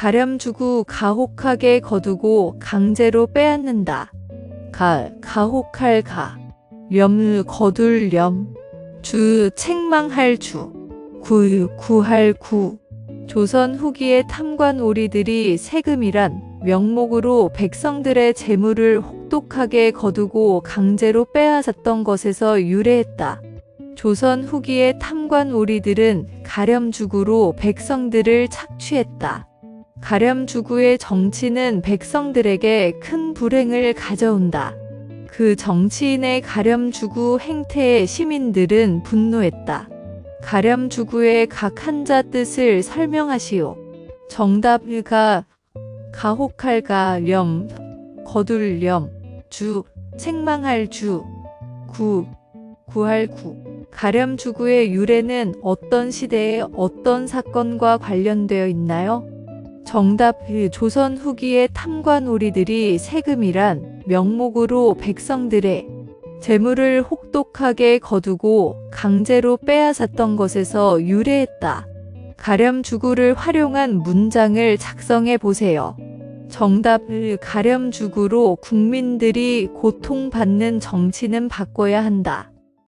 가렴주구 가혹하게 거두고 강제로 빼앗는다. 가, 가혹할 가. 렴, 거둘 렴. 주, 책망할 주. 구, 구할 구. 조선 후기의 탐관 오리들이 세금이란 명목으로 백성들의 재물을 혹독하게 거두고 강제로 빼앗았던 것에서 유래했다. 조선 후기의 탐관 오리들은 가렴주구로 백성들을 착취했다. 가렴 주구의 정치는 백성들에게 큰 불행을 가져온다. 그 정치인의 가렴 주구 행태에 시민들은 분노했다. 가렴 주구의 각 한자 뜻을 설명하시오. 정답가 가혹할 가렴 거둘 렴주 책망할 주 구 구할 구 가렴 주구의 유래는 어떤 시대에 어떤 사건과 관련되어 있나요? 정답 그 조선 후기의 탐관오리들이 세금이란 명목으로 백성들의 재물을 혹독하게 거두고 강제로 빼앗았던 것에서 유래했다. 가렴 주구를 활용한 문장을 작성해 보세요. 정답을 가렴 주구로 국민들이 고통받는 정치는 바꿔야 한다.